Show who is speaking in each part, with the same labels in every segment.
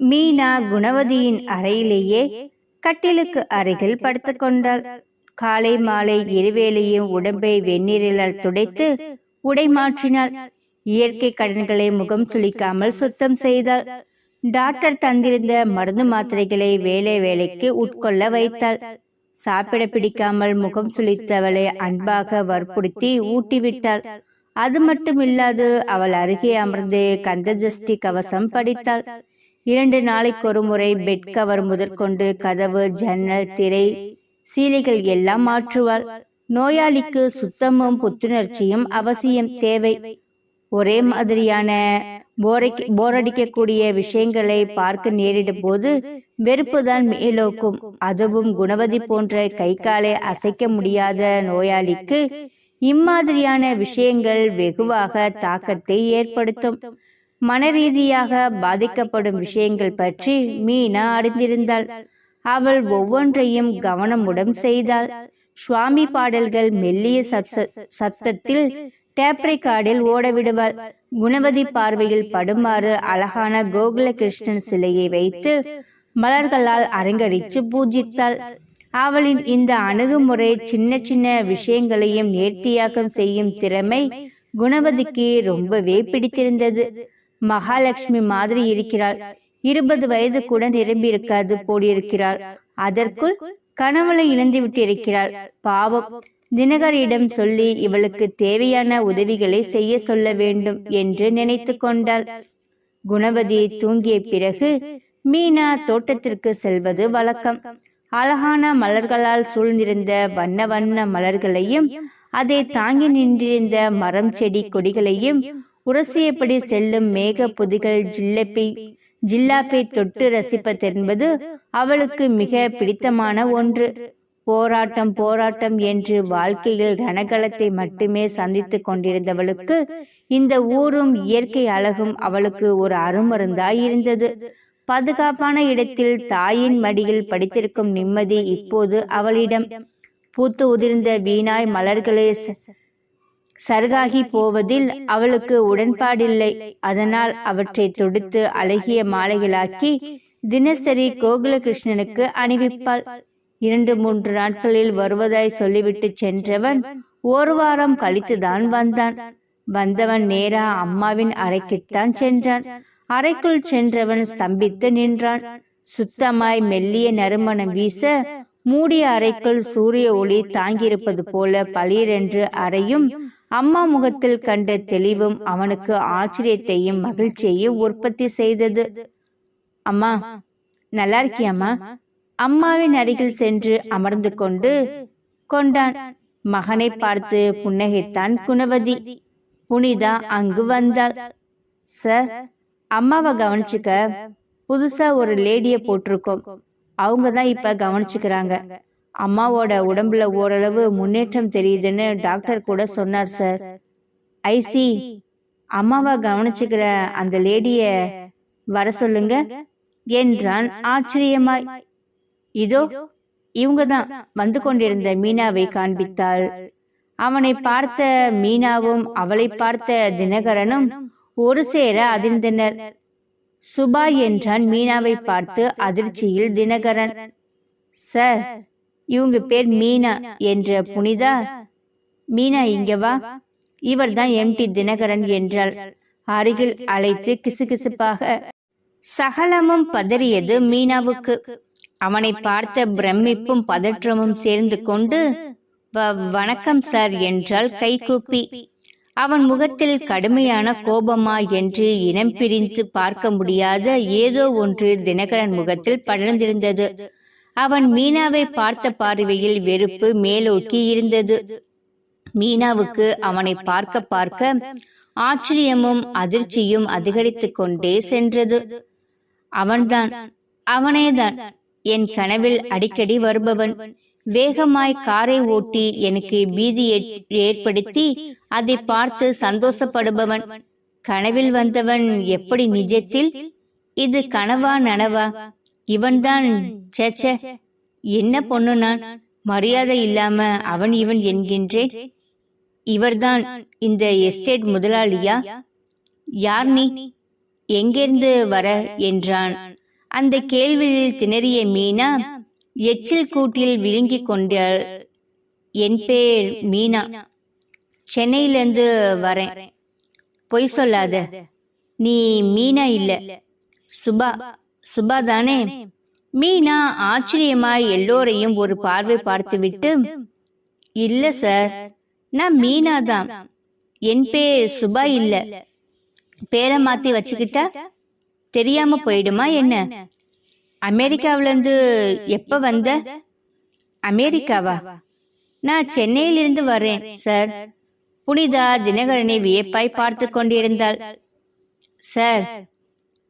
Speaker 1: மீனா குணவதியின் அறையிலேயே கட்டிலுக்கு அருகில் படுத்துக்கொண்டாள். காலை மாலை இருவேளையும் உடம்பை வெந்நீரிலால் துடைத்து உடை மாற்றினாள். இயற்கை கடன்களை முகம் சுளிக்காமல் சுத்தம் செய்தாள். டாக்டர் தந்திருந்த மருந்து மாத்திரைகளை வேலை வேலைக்கு உட்கொள்ள வைத்தாள். சாப்பிட பிடிக்காமல் முகம் சுளித்தவளை அன்பாக வற்புறுத்தி ஊட்டிவிட்டாள். அது மட்டுமில்லாது அவள் அருகே அமர்ந்து கந்தஜஷ்டி கவசம் படித்தாள். இரண்டு நாளைக்கு ஒரு முறை பெட் கவர் முதற்கொண்டு கதவு ஜன்னல் திரை சீலைகள் எல்லாம் மாற்றுவாள். நோயாளிக்கு சுத்தமும் புத்துணர்ச்சியும் அவசியம் தேவை. ஒரே மாதிரியான போரை போரடிக்கக்கூடிய விஷயங்களை பார்க்க நேரிடும் போது வெறுப்புதான் மேலோக்கும். அதுவும் குணவதி போன்ற கை காலை அசைக்க முடியாத நோயாளிக்கு இம்மாதிரியான விஷயங்கள் வெகுவாக தாக்கத்தை ஏற்படுத்தும். மனரீதியாக பாதிக்கப்படும் விஷயங்கள் பற்றி மீனா அறிந்திருந்தாள். அவள் ஒவ்வொன்றையும் கவனமுடன் செய்தாள். சுவாமி பாடல்கள் மெல்லிய சப்ச சப்தத்தில் டேப்ரை ரெக்கார்டில் ஓடவிடுவாள். குணவதி பார்வையில் படுமாறு அழகான கோகுல கிருஷ்ணன் சிலையை வைத்து மலர்களால் அலங்கரித்து பூஜித்தாள். அவளின் இந்த அணுகுமுறை சின்ன சின்ன விஷயங்களையும் நேர்த்தியாக்கம் செய்யும் திறமை குணவதிக்கு ரொம்பவே பிடித்திருந்தது. மகாலட்சுமி மாதிரி இருக்கிறாள். இருபது வயது கூட நிரம்பியிருக்காது போடியிருக்கிறாள் அதற்குள் கணவளை இழந்து விட்டிருக்கிறாள் பாவம். தினகரிடம் சொல்லி இவளுக்கு தேவையான உதவிகளை செய்ய சொல்ல வேண்டும் என்று நினைத்து கொண்டாள். குணவதி தூங்கிய பிறகு மீனா தோட்டத்திற்கு செல்வது வழக்கம். அழகான மலர்களால் சூழ்ந்திருந்த வண்ண வண்ண மலர்களையும் அதை தாங்கி நின்றிருந்த மரம் செடி கொடிகளையும் உரசியபடி செல்லும் மேக பொதிகள் ஜில்லப்பி ஜில்லாப்பை தொட்டு ரசிப்பதென்பது அவளுக்கு மிக பிடித்தமான ஒன்று. போராட்டம் போராட்டம் என்று வாழ்க்கையில் ரணகலத்தை மட்டுமே சந்தித்து கொண்டிருந்தவளுக்கு இந்த ஊரும் இயற்கை அழகும் அவளுக்கு ஒரு அருமருந்தாய் இருந்தது பாதுகாப்பான இடத்தில் தாயின் மடியில் படித்திருக்கும் நிம்மதி இப்போது அவளிடம். பூத்து உதிர்ந்த வீணாய் மலர்களை சருகாகி போவதில் அவளுக்கு உடன்பாடில்லை. அதனால் அவற்றை தொடுத்து அழகிய மாலைகளாக்கி தினசரி கோகுலகிருஷ்ணனுக்கு அணிவிப்பாள். இரண்டு மூன்று நாட்களில் வருவதாய் சொல்லிவிட்டு சென்றவன் ஒரு வாரம் கழித்துதான் வந்தான். வந்தவன் நேரா அம்மாவின் அறைக்குத்தான் சென்றான். அறைக்குள் சென்றவன் ஸ்தம்பித்து நின்றான். சுத்தமாய் மெல்லிய நறுமணம் வீச மூடிய அறைக்குள் சூரிய ஒளி தாங்கியிருப்பது போல பளிரென்று அறையும் அம்மா முகத்தில் கண்ட தெளிவும் அவனுக்கு ஆச்சரியத்தையும் மகிழ்ச்சியையும் உற்பத்தி செய்தது. அம்மா நல்லா இருக்கியம்மா? அம்மாவின் அருகில் சென்று அமர்ந்து கொண்டு கொண்டான். மகனை பார்த்து புன்னகைத்தான் குணவதி. புனிதா அங்கு வந்தாள். சார் அம்மாவை கவனிச்சுக்க புதுசா ஒரு லேடிய போட்டிருக்கோம். அவங்க தான் இப்ப கவனிச்சுக்கிறாங்க. அம்மாவோட உடம்புல ஓரளவு முன்னேற்றம் தெரியுதுன்னு டாக்டர் கூட சொன்னார் சார். ஐசி அம்மாவை கவனிச்சுக்கிற அந்த லேடிய வர சொல்லுங்க. என்றான் ஆச்சரியமாய். இதோ இவங்க தான் வந்து கொண்டிருந்த மீனாவை காண்பித்தாள். அவனை பார்த்த மீனாவும் அவளை பார்த்த தினகரனும் ஒரு சேர அதிர்ந்தனர். சுபா என்றான் மீனாவை பார்த்து அதிர்ச்சியில் தினகரன். சார் இவங்க பேர் மீனா என்ற புனிதா. மீனா இங்க வா. இவர்தான் எம்டி தினகரன் என்றாள். அருகில் அழைத்து கிசுகிசுப்பாக சகலமும் பதறியது மீனாவுக்கு. அவனை பார்த்த பிரமிப்பும் பதற்றமும் சேர்ந்து கொண்டு "வ- வணக்கம் சார் என்றாள் கைகூப்பி அவன் முகத்தில் கடுமையான கோபமா என்று இனம் பிரிந்து பார்க்க முடியாத ஏதோ ஒன்று தினகரன் முகத்தில் படர்ந்திருந்தது. அவன் மீனாவை பார்த்த பார்வையில் வெறுப்பு மேலோக்கி இருந்தது. மீனாவுக்கு அவனை பார்க்க பார்க்க ஆச்சரியமும் அதிர்ச்சியும் அதிகரித்துக் கொண்டே சென்றது. அவன்தான் அவனேதான் என் கனவில் அடிக்கடி வருபவன். வேகமாய் காரை ஓட்டி எனக்கு பீதி ஏற்படுத்தி அதை பார்த்து சந்தோஷப்படுபவன். கனவில் வந்தவன் எப்படி நிஜத்தில்? இது கனவா நனவா? இவன்தான் சேச்ச என்ன பொண்ணு நான் மரியாதை இல்லாம அவன் இவன் என்கின்றேன் இவர்தான் இந்த எஸ்டேட் முதலாளியா? யார் நீ? எங்கிருந்து வர என்றான். அந்த கேள்வியில் திணறிய மீனா எச்சில் கூட்டில் விழுங்கிக் கொண்டாள். என் பேர் மீனா. சென்னையிலேருந்து வரேன். பொய் சொல்லாத. நீ மீனா இல்ல. சுபா. சுபா தானே மீனா ஆச்சரியமாய் எல்லோரையும் ஒரு பார்வை பார்த்துவிட்டு இல்ல சார் நான் மீனா தான் என் பேர் சுபா இல்ல. பேரை மாத்தி வச்சுக்கிட்டா தெரியாம போயிடுமா என்ன? அமெரிக்காவிலேருந்து எப்ப வந்த? அமெரிக்காவா? நான் சென்னையிலிருந்து வரேன் சார். புனிதா தினகரனை வியப்பாய் பார்த்து கொண்டிருந்தாள். சார்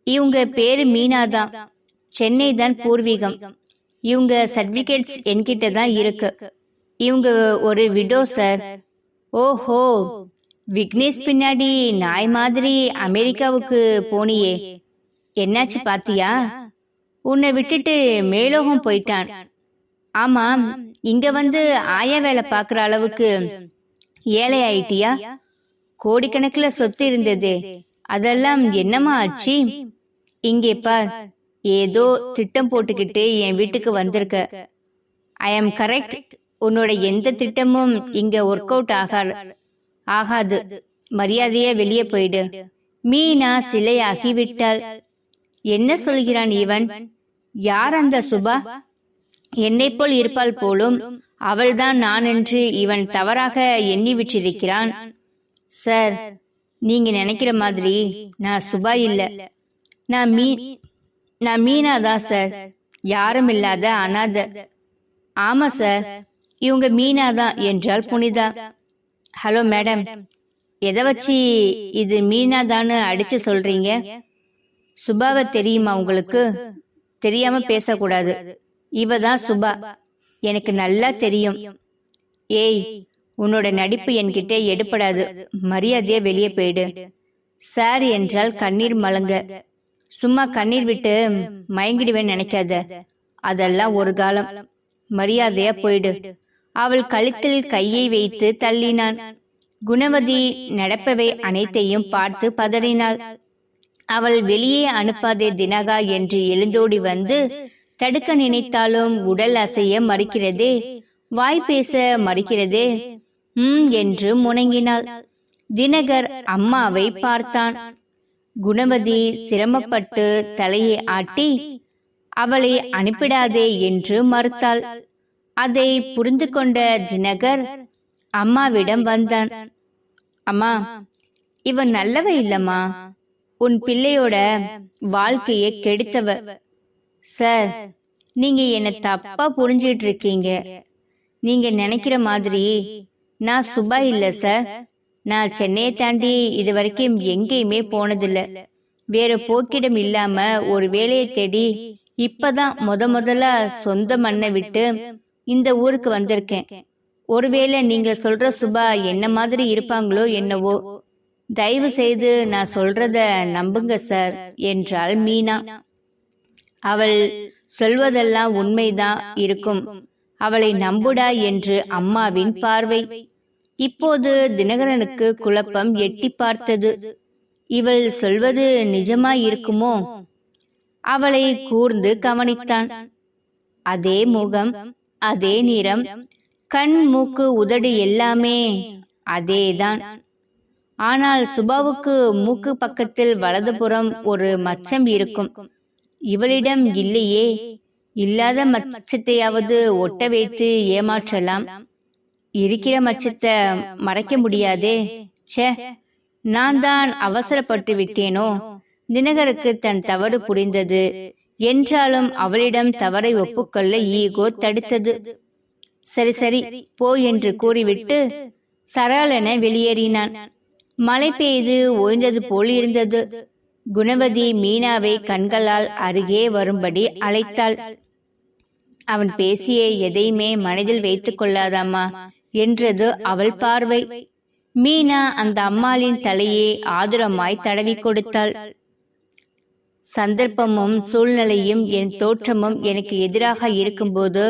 Speaker 1: இவங்க பேரு மீனா தான் சென்னை தான் பூர்வீகம். இவங்க சர்டிபிகேட்ஸ் என்கிட்ட தான் இருக்கு. இவங்க ஒரு விடோ சார் ஓஹோ. விக்னேஷ் பின்னாடி நாய் மாதிரி அமெரிக்காவுக்கு போனியே. என்னாச்சு பாத்தியா? உன்னை விட்டுட்டு மேலோகம் போயிட்டான். ஆமாம் இங்க வந்து ஆயா வேலை பார்க்குற அளவுக்கு ஏழை ஆயிட்டியா கோடிக்கணக்கில் சொத்து இருந்ததே. அதெல்லாம் என்னமா ஆச்சு? இங்கே பார். ஏதோ திட்டம் போட்டுக்கிட்டு என் வீட்டுக்கு வந்திருக்க. ஐ ஆம் கரெக்ட் உன்னோட எந்த திட்டமும் இங்க ஒர்க் அவுட் ஆகாது. ஆகாது. மரியாதையா வெளியே போயிடு. மீனா சிலையாகி விட்டாள் என்ன சொல்கிறான் இவன்? யார் அந்த சுபா? என்னைப் போல் இருப்பாள் போலும் அவள்தான் நான் என்று இவன் தவறாக எண்ணி விட்டிருக்கிறான். சார் நீங்க நினைக்கிற மாதிரி நான் சுபா இல்ல. நான் மீ நான் மீனா தான் சார். யாரும் இல்லாத அனாத. ஆமா சார். இவங்க மீனா தான் என்றால் புனிதா. Hello madam. எதை வச்சு இது மீனா தான்னு அடிச்சு சொல்றீங்க? சுபாவை தெரியுமா உங்களுக்கு? தெரியாம பேசக்கூடாது. இவ தான் சுபா. எனக்கு நல்லா தெரியும். ஏய் உன்னோட நடிப்பு என்கிட்ட எடுப்படாது மரியாதையா வெளியே போயிடு. சார் என்றால் கண்ணீர் மலங்க. சும்மா கண்ணீர் விட்டு மயங்கிடுவேன் நினைக்காத. அதெல்லாம் ஒரு காலம். மரியாதையா போயிடு. அவள் கழுத்தில் கையை வைத்து தள்ளினான். குணவதி நடப்பவை அனைத்தையும் பார்த்து பதறினாள். அவள் வெளியே அனுப்பாதே தினகா என்று எழுந்தோடி வந்து தடுக்க நினைத்தாலும் உடல் அசைய மறுக்கிறதே? வாய் பேச மறுக்கிறதே? ம் என்று முணங்கினாள். தினகர் அம்மாவை பார்த்தான். குணவதி சிரமப்பட்டு தலையை ஆட்டி அவளை அனுப்பிடாதே என்று மறுத்தாள். அதை புரிந்து கொண்ட தினகர் அம்மாவிடம் வந்தான். அம்மா இவன் நல்லவ இல்லம்மா. உன் பிள்ளையோட வாழ்க்கையை கெடுத்தவ. சார் நீங்க என்ன தப்பா புரிஞ்சிட்டு இருக்கீங்க நீங்க நினைக்கிற மாதிரி நான் சுபா இல்ல சார். நான் சென்னையை தாண்டி இது வரைக்கும் எங்கேயுமே போனதில்ல. வேற போக்கிடம் இல்லாம ஒரு வேலையை தேடி இப்பதான் முத முதல்ல சொந்த மண்ணை விட்டு இந்த ஊருக்கு வந்திருக்கேன். ஒருவேளை நீங்க சொல்ற சுபா என்ன மாதிரி இருப்பாங்களோ என்னவோ தயவு செய்து நான் சொல்றத நம்புங்க சார். என்றாள் மீனா. அவள் சொல்வதெல்லாம் உண்மைதான் இருக்கும். அவளை நம்புடா என்று அம்மாவின் பார்வை இப்போது தினகரனுக்கு குழப்பம் எட்டி பார்த்தது. இவள் சொல்வது நிஜமாய் இருக்குமோ அவளை கூர்ந்து கவனித்தான். அதே முகம் அதே நிறம் கண் மூக்கு உதடு எல்லாமே அதேதான். ஆனால் சுபாவுக்கு மூக்கு பக்கத்தில் வலதுபுறம் ஒரு மச்சம் இருக்கும். இவளிடம் இல்லையே இல்லாத மச்சத்தையாவது ஒட்ட வைத்து ஏமாற்றலாம். இருக்கிற மச்சத்தை மறைக்க முடியாதே. ச்சே நான் தான் அவசரப்பட்டு விட்டேனோ? தினகருக்கு தன் தவறு புரிந்தது. என்றாலும் அவளிடம் தவறை ஒப்புக்கொள்ள ஈகோ தடுத்தது. சரி சரி போ என்று கூறிவிட்டு சரளென வெளியேறினான். மழை பெய்து ஓய்ந்தது போல் இருந்தது. குணவதி மீனாவை கண்களால் அருகே வரும்படி அழைத்தாள். அவன் பேசிய எதையுமே மனதில் வைத்துக் கொள்ளாதாமா? என்றது அவள் பார்வை. மீனா அந்த அம்மாளின் தலையை ஆதுரமாய் தடவி கொடுத்தாள். சந்தர்ப்பமும் சூழ்நிலையும் என் தோற்றமும் எனக்கு எதிராக இருக்கும்போது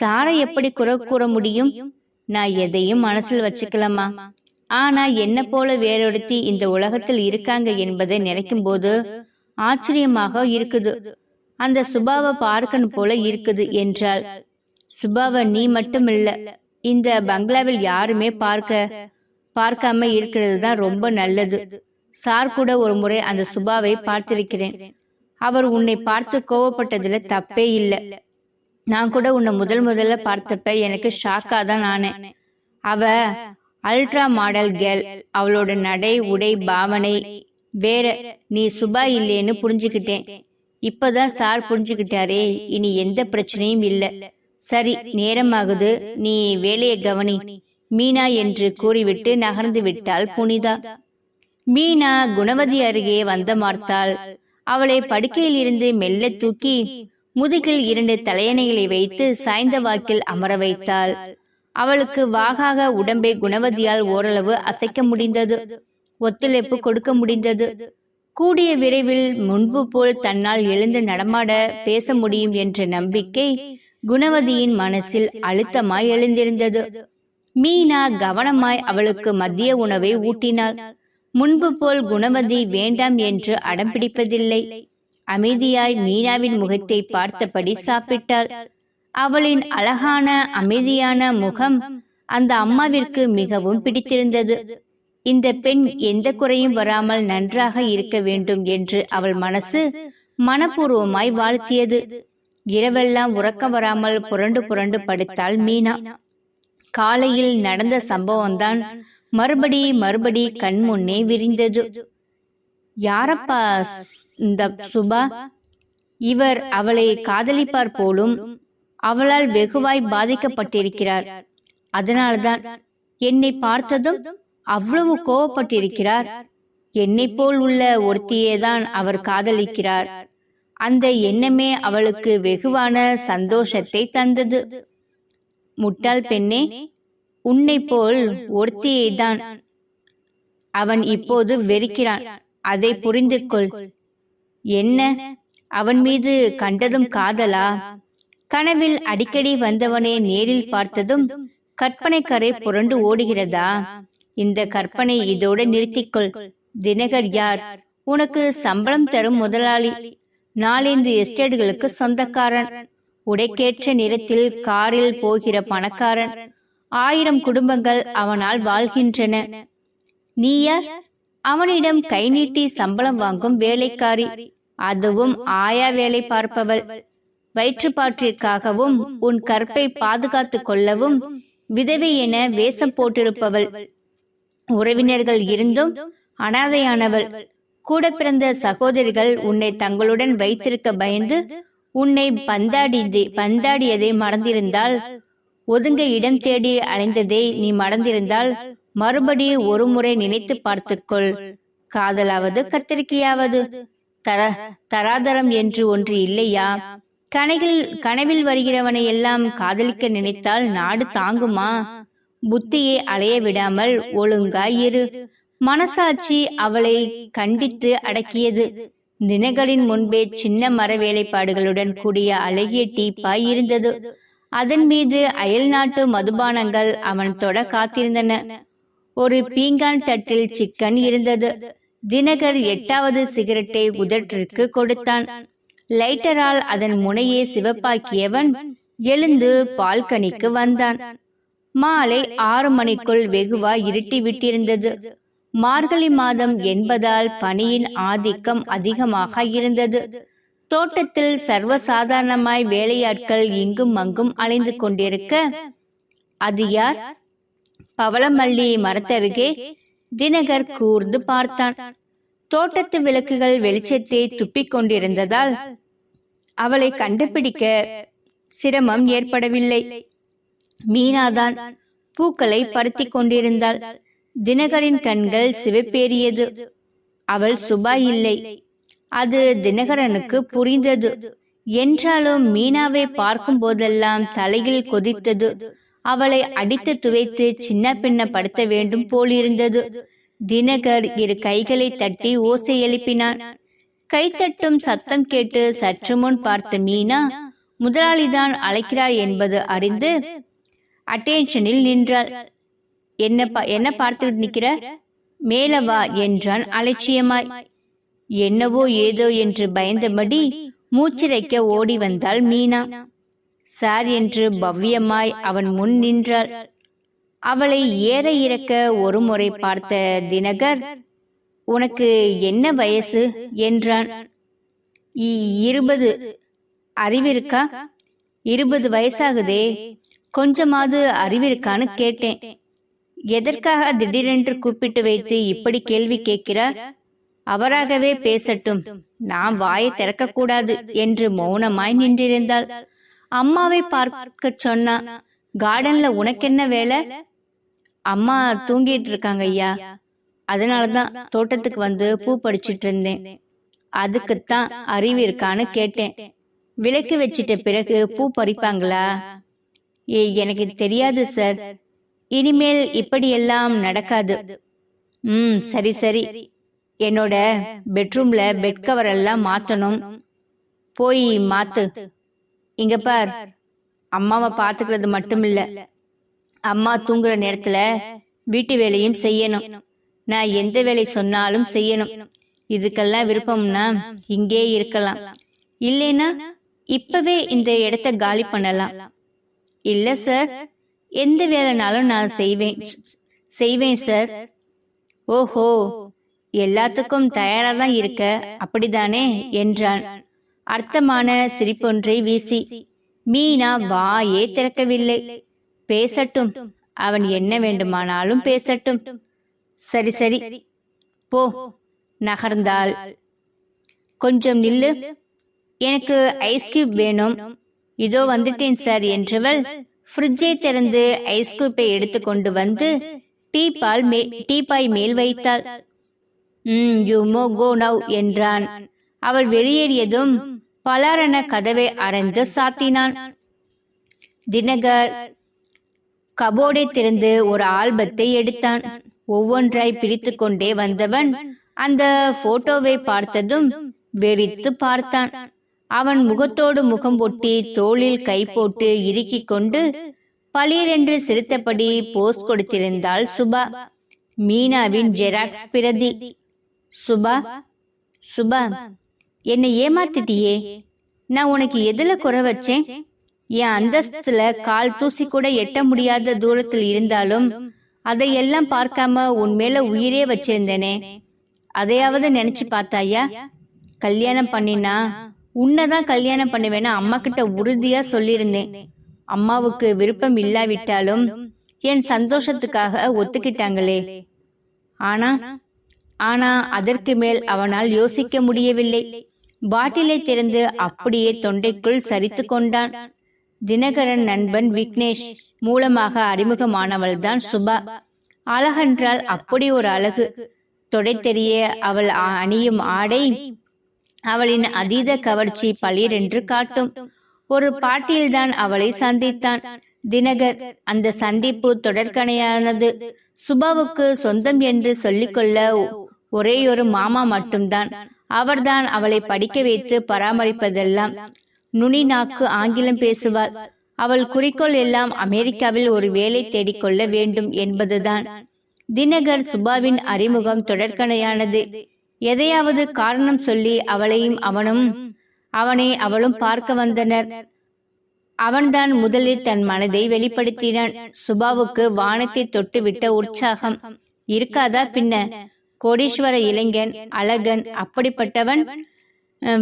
Speaker 1: சாரை எப்படி குறை கூற முடியும்? நான் எதையும் மனசில் வச்சுக்கலாமா? ஆனா என்ன போல வேறொருத்தி இந்த உலகத்தில் இருக்காங்க என்பதை நினைக்கும் போது ஆச்சரியமாக இருக்குது. அந்த சுபாவை பார்க்கணும் போல இருக்குது என்றாள். சுபாவை நீ மட்டுமில்ல. இந்த பங்களாவில் யாருமே பார்க்க பார்க்காம இருக்கிறது தான் ரொம்ப நல்லது. சார் கூட ஒரு முறை அந்த சுபாவை பார்த்திருக்கிறேன். அவர் உன்னை பார்த்து கோவப்பட்டதுல தப்பே இல்லை. நான் கூட உன்னை முதல் முதல்ல பார்த்தப்ப எனக்கு ஷாக்கா தான் ஆனேன் அவ அல்ட்ரா மாடல் கேர்ள். அவளோட நடை உடை பாவனை வேற. நீ சுபா இல்லேன்னு புரிஞ்சுக்கிட்டேன். இப்பதான் சார் புரிஞ்சுக்கிட்டாரே. இனி எந்த பிரச்சனையும் இல்ல. சரி நேரமாகுது. நீ வேலையை கவனி. மீனா என்று கூறிவிட்டு நகர்ந்து விட்டாள் புனிதா. மீனா குணவதி அருகே வந்த மார்த்தாள். அவளை படுக்கையில் இருந்து மெல்ல தூக்கி முதுகில் இரண்டு தலையணைகளை வைத்து சாய்ந்த வாக்கில் அமர வைத்தாள். அவளுக்கு வாகாக உடம்பை குணவதியால் ஓரளவு அசைக்க முடிந்தது. ஒத்துழைப்பு கொடுக்க முடிந்தது. கூடிய விரைவில் முன்பு போல் தன்னால் எழுந்து நடமாட பேச முடியும் என்ற நம்பிக்கை குணவதியின் மனசில் அழுத்தமாய் எழுந்திருந்தது. மீனா கவனமாய் அவளுக்கு மதிய உணவை ஊட்டினாள். முன்பு போல் குணவதி வேண்டாம் என்று அடம் பிடிப்பதில்லை. அமைதியாய் மீனாவின் முகத்தை பார்த்தபடி சாப்பிட்டாள். அவளின் அழகான அமைதியான முகம் அந்த அம்மாவிற்கு மிகவும் பிடித்திருந்தது. இந்த பெண் எந்த குறையும் வராமல் நன்றாக இருக்க வேண்டும் என்று அவள் மனசு மனப்பூர்வமாய் வாழ்த்தியது. இரவெல்லாம் உறக்கம் வராமல் புரண்டு புரண்டு படுத்தாள் மீனா. காலையில் நடந்த சம்பவம்தான் மறுபடி மறுபடி கண் முன்னே விரிந்தது. யாரப்பா இந்த சுபா? இவர் அவளை காதலிப்பார் போலும் அவளால் வெகுவாய் பாதிக்கப்பட்டிருக்கிறார். அதனால்தான் என்னை பார்த்ததும் அவ்வளவு கோவப்பட்டிருக்கிறார். என்னை போல் உள்ள ஒருத்தியேதான் அவர் காதலிக்கிறார். அந்த எண்ணமே அவளுக்கு வெகுவான சந்தோஷத்தை தந்தது. முட்டாள் பெண்ணே உன்னை போல் ஒருத்தியை தான் அவன் இப்போது வெறுக்கிறான். அதை புரிந்து கொள் என்ன? அவன் மீது கண்டதும் காதலா? கனவில் அடிக்கடி வந்தவனை நேரில் பார்த்ததும் கற்பனை கரை புரண்டு ஓடுகிறதா? இந்த கற்பனை இதோடு நிறுத்திக்கொள். தினகர் யார்? உனக்கு சம்பளம் தரும் முதலாளி. நாலஞ்சு எஸ்டேட்களுக்கு சொந்தக்காரன் உடைக்கேற்ற நிறத்தில் காரில் போகிற பணக்காரன். ஆயிரம் குடும்பங்கள் அவனால் வாழ்கின்றன. நீ யார்? அவனிடம் கை நீட்டி சம்பளம் வாங்கும் வேலைக்காரி. அதுவும் ஆயா வேலை பார்ப்பவள். வயிற்றுப்பாற்றிற்காகவும் உன் கற்பை பாதுகாத்து கொள்ளவும் விதவை என வேஷம் போட்டிருப்பவள். உறவினர்கள் இருந்தும் அனாதையானவள். கூட பிறந்த சகோதரிகள் உன்னை தங்களுடன் வைத்திருக்க பயந்து உன்னை பந்தாடி பந்தாடியதை மறந்திருந்தால் ஒதுங்க இடம் தேடி அலைந்ததை நீ மறந்திருந்தால் மறுபடி ஒரு முறை நினைத்து பார்த்துக்கொள். காதலாவது கத்திரிக்கையாவது. தர தராதரம் என்று ஒன்று இல்லையா? கனவில் கனவில் வருகிறவனை எல்லாம் காதலிக்க நினைத்தால் நாடு தாங்குமா? புத்தியை அலைய விடாமல் ஒழுங்காய் இரு. மனசாட்சி அவளை கண்டித்து அடக்கியது. தினகளின் முன்பே சின்ன மர வேலைப்பாடுகளுடன் கூடிய அழகிய டீப்பாய் இருந்தது. அதன் மீது அயல் நாட்டு மதுபானங்கள் அவன் தொட காத்திருந்தன. ஒரு பீங்கான் தட்டில் சிக்கன் இருந்தது. தினகர் எட்டாவது சிகரெட்டை உதற்றிற்கு கொடுத்தான். லைட்டரால் அதன் முனையை சிவப்பாக்கியவன் எழுந்து பால்கனிக்கு வந்தான். மாலை ஆறு மணிக்குள் வெகுவா இருட்டி விட்டிருந்தது. மார்கழி மாதம் என்பதால் பனியின் ஆதிக்கம் அதிகமாக இருந்தது. தோட்டத்தில் சர்வசாதாரணமாய் வேலையாட்கள் இங்கும் அங்கும் அலைந்து கொண்டிருக்க அது யார்? பவளமல்லி மரத்தருகே தினகர் கூர்ந்து பார்த்தான். தோட்டத்து விளக்குகள் வெளிச்சத்தை துப்பிக் கொண்டிருந்ததால் அவளை கண்டுபிடிக்க சிரமம் ஏற்படவில்லை. மீனாதான் பூக்களை பருத்தி கொண்டிருந்தாள். தினகரின் கண்கள் சிவப்பேறியது. அவள் சுபா இல்லை அது தினகரனுக்கு புரிந்தது. என்றாலும் மீனாவை பார்க்கும் போதெல்லாம் தலையில் கொதித்தது. அவளை அடித்து துவைத்து சின்ன பின்ன படுத்த வேண்டும் போலிருந்தது. தினகர் இரு கைகளை தட்டி ஓசை எழுப்பினான். கைத்தட்டும் சத்தம் கேட்டு சற்று முன் பார்த்த மீனா முதலாளிதான் அழைக்கிறார் என்பது அறிந்து அட்டென்ஷனில் நின்றாள். என்ன என்ன பார்த்துட்டு நிக்கிற? மேலவா என்றான் அலட்சியமாய். என்னவோ ஏதோ என்று பயந்தபடி மூச்சிரைக்க ஓடி வந்தாள் மீனா. சார் என்று பவ்யமாய் அவன் முன் நின்றாள். அவளை ஏற இறக்க ஒரு முறை பார்த்த தினகர் உனக்கு என்ன வயசு? என்றான். "இ- இருபது. அறிவிருக்கா? இருபது வயசாகுதே. கொஞ்சமாவது அறிவிருக்கான்னு கேட்டேன். எதற்காக திடீரென்று கூப்பிட்டு வைத்து இப்படி கேள்வி கேட்கிறார்? அவராகவே பேசட்டும். நான் வாயை திறக்கக்கூடாது என்று மௌனமாய் நின்றிருந்தாள். அம்மாவை பார்க்க சொன்னா கார்டன்ல உனக்கென்ன வேலை? அம்மா தூங்கிட்டு இருக்காங்க ஐயா. அதனாலதான் தோட்டத்துக்கு வந்து பூ படிச்சிட்டு இருந்தேன். அதுக்குத்தான் அறிவு இருக்கான்னு கேட்டேன். விளக்கு வச்சிட்ட பிறகு பூ பறிப்பாங்களா? ஏ எனக்கு தெரியாது சார். இனிமேல் இப்படியெல்லாம் நடக்காது. ம் சரி சரி என்னோட பெட்ரூம்ல பெட் கவர் எல்லாம் மாத்தணும் போய் மாத்து. இங்க பார். அம்மாவை பாத்துக்கிறது மட்டும் இல்ல அம்மா தூங்குற நேரத்துல வீட்டு வேலையும் செய்யணும். நான் எந்த வேலை சொன்னாலும் செய்யணும். இதுக்கெல்லாம் விருப்பம்னா இங்கே இருக்கலாம். இல்லைன்னா இப்பவே இந்த இடத்த காலி பண்ணலாம். இல்ல சார். எந்த வேலைனாலும் நான் செய்வேன். செய்வேன் சார். ஓஹோ எல்லாத்துக்கும் தயாரா தான் இருக்க. அப்படிதானே? என்றான். அர்த்தமான சிரிப்பொன்றை வீசி. மீனா வாயே திறக்கவில்லை. பேசட்டும். அவன் என்ன வேண்டுமானாலும் பேசட்டும். சரி சரி போ. நகர்ந்தாள். கொஞ்சம் நில்லு. எனக்கு ஐஸ் கியூப் வேணும். இதோ வந்துட்டேன் சார் என்றவள் ஃப்ரிட்ஜை திறந்து ஐஸ் கியூப்பை எடுத்து கொண்டு வந்து டீபால் மே டீபாய் மேல் வைத்தாள். ம் யூ மோ கோ நவ் என்றான். அவள் வெளியேறியதும் பலாரென கதவை அடைந்து சாத்தினான். தினகர் கபோர்டை திறந்து ஒரு ஆல்பத்தை எடுத்தான். ஒவ்வொன்றாய் பிரித்து கொண்டே வந்தவன் அந்த போட்டோவை பார்த்ததும் வெறித்து பார்த்தான். அவன் முகத்தோடு முகம் ஒட்டி தோளில் கை போட்டு இறுக்கிக் கொண்டு பளிரென்று சிரித்தபடி போஸ் கொடுத்திருந்தாள் சுபா. மீனாவின் ஜெராக்ஸ் பிரதி. சுபா சுபா என்னை ஏமாத்திட்டியே. நான் உனக்கு எதுல குறை வச்சேன்? என் அந்தஸ்துல கால் தூசி கூட எட்ட முடியாத தூரத்தில் இருந்தாலும் அதையெல்லாம் பார்க்காம உன் மேல உயிரே வச்சிருந்தேனே. அதையாவது நினைச்சு பார்த்தாயா? கல்யாணம் பண்ணினா உன்னைதான் கல்யாணம் பண்ணுவேன்னு அம்மா கிட்ட உறுதியா சொல்லியிருந்தேன். அம்மாவுக்கு விருப்பம் இல்லாவிட்டாலும் என் சந்தோஷத்துக்காக ஒத்துக்கிட்டாங்களே. ஆனா ஆனா அதற்கு மேல் அவனால் யோசிக்க முடியவில்லை. பாட்டிலை திறந்து அப்படியே தொண்டைக்குள் சரித்து கொண்டான். தினகரன் நண்பன் விக்னேஷ் மூலமாக அறிமுகமானவள்தான் சுபா. அழகென்றால் அப்படி ஒரு அழகு. தொடை தெரிய அவள் அணியும் ஆடை அவளின் அதீத கவர்ச்சி பளிரென்று காட்டும். ஒரு பாட்டில்தான் அவளை சந்தித்தான். தினகர் அந்த சந்திப்பு தொடர்கணையானது. சுபாவுக்கு சொந்தம் என்று சொல்லிக்கொள்ள ஒரே ஒரேயொரு மாமா மட்டும்தான். அவர்தான் அவளை படிக்க வைத்து பராமரிப்பதெல்லாம். நுனி நாக்கு ஆங்கிலம் பேசுவாள். அவள் குறிக்கோள் எல்லாம் அமெரிக்காவில் ஒரு வேலை தேடிக்கொள்ள வேண்டும் என்பதுதான். தினகர் சுபாவின் அறிமுகம் தொடர்கணையானது. எதையாவது காரணம் சொல்லி அவளையும் அவனும் அவனை அவளும் பார்க்க வந்தனர். அவன்தான் முதலில் தன் மனதை வெளிப்படுத்தினான். சுபாவுக்கு வானத்தை தொட்டுவிட்ட உற்சாகம். இருக்காதா பின்ன? கோடீஸ்வர இளைஞன் அழகன் அப்படிப்பட்டவன்?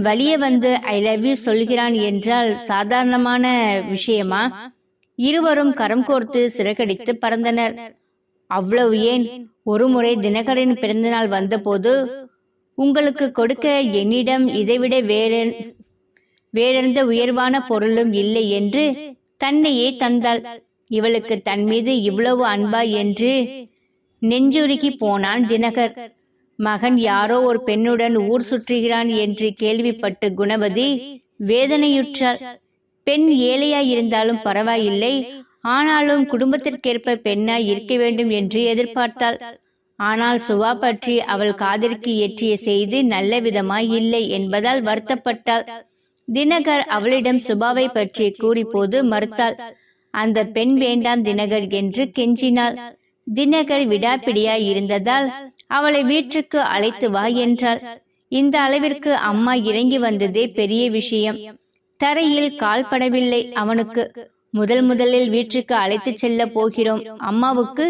Speaker 1: வழியே வந்து ஐ லவ் யூ சொல்கிறான் என்றால் சாதாரணமான விஷயமா? இருவரும் கரம் கோர்த்து சிறகடித்து பறந்தனர். அவ்வளவு ஏன்? ஒருமுறை தினகரின் பிறந்தநாள் வந்தபோது உங்களுக்கு கொடுக்க என்னிடம் இதைவிட வேற வேறெந்த உயர்வான பொருளும் இல்லை என்று தன்னையே தந்தாள். இவளுக்கு தன் மீது இவ்வளவு அன்பா என்று நெஞ்சுருகி போனான் தினகர். மகன் யாரோ ஒரு பெண்ணுடன் ஊர் சுற்றுகிறான் என்று கேள்விப்பட்டு குணவதி வேதனையுற்றாள். பெண் ஏழையா இருந்தாலும் பரவாயில்லை ஆனாலும் குடும்பத்திற்கேற்ப பெண்ணாய் இருக்க வேண்டும் என்று எதிர்பார்த்தாள். ஆனால் சுவா பற்றி அவள் காதிற்கு ஏற்றிய செய்தி நல்ல விதமாய் இல்லை என்பதால் வருத்தப்பட்டாள். தினகர் அவளிடம் சுபாவை பற்றி கூறிப்போது மறுத்தாள் அந்த பெண் வேண்டாம் தினகர் என்று கெஞ்சினாள். தினகர் விடாப்பிடியாய் இருந்ததால் அவளை வீட்டுக்கு அழைத்து வா என்றாள். இந்த அளவிற்கு அம்மா இறங்கி வந்ததே பெரிய விஷயம். தரையில் கால் படவில்லை அவனுக்கு. முதல் முதலில் வீட்டுக்கு அழைத்து செல்ல போகிறோம். அம்மாவுக்கு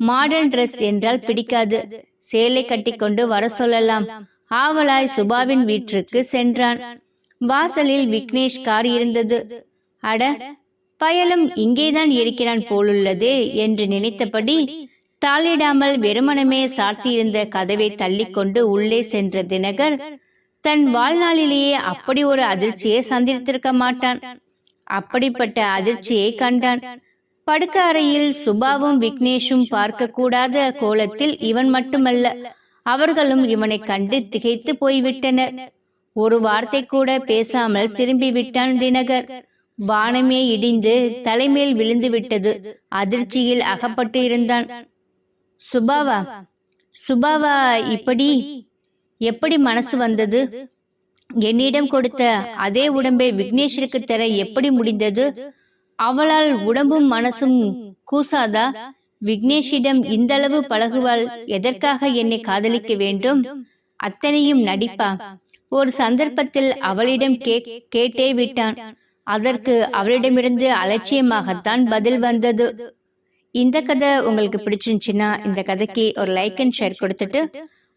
Speaker 1: மாடர்ன் ட்ரெஸ் என்றால் பிடிக்காது. சேலை கட்டிக்கொண்டு வர சொல்லலாம். ஆவலாய் சுபாவின் வீட்டிற்கு சென்றான். வாசலில் விக்னேஷ் கார் இருந்தது. அட பயலும் இங்கேதான் இருக்கிறான் போலுள்ளதே என்று நினைத்தபடி தாளிடாமல் வெறுமனமே சாத்தியிருந்த கதவை தள்ளிக்கொண்டு உள்ளே சென்ற தினகர் தன் வாழ்நாளிலேயே அப்படி ஒரு அதிர்ச்சியை சந்தித்திருக்க மாட்டான். அப்படிப்பட்ட அதிர்ச்சியை கண்டான். படுக்க அறையில் சுபாவும் விக்னேஷும் பார்க்க கூடாத கோலத்தில் இவன் மட்டுமல்ல அவர்களும் இவனை கண்டு திகைத்து போய்விட்டனர். ஒரு வார்த்தை கூட பேசாமல் திரும்பி விட்டான் தினகர். வானமே இடிந்து தலைமேல் விழுந்து விட்டது அதிர்ச்சியில் அகப்பட்டு இருந்தான். சுபாவா சுபாவா இப்படி எப்படி மனசு வந்தது? என்னிடம் கொடுத்த அதே உடம்பை விக்னேஷருக்கு தர எப்படி முடிந்தது? அவளால் உடம்பும் மனசும் கூசாதா? விக்னேஷிடம் இந்த அளவு பழகுவாள் எதற்காக என்னை காதலிக்க வேண்டும்? அத்தனையும் நடிப்பா? ஒரு சந்தர்ப்பத்தில் அவளிடம் கே கேட்டே விட்டான். அதற்கு அவளிடமிருந்து அலட்சியமாகத்தான் பதில் வந்தது. இந்த கதை உங்களுக்கு பிடிச்சிருந்துச்சுன்னா இந்த கதைக்கு ஒரு லைக் அண்ட் ஷேர் கொடுத்துட்டு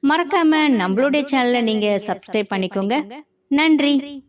Speaker 1: மறக்காம நம்மளுடைய சேனலை நீங்க சப்ஸ்கிரைப் பண்ணிக்கோங்க. நன்றி.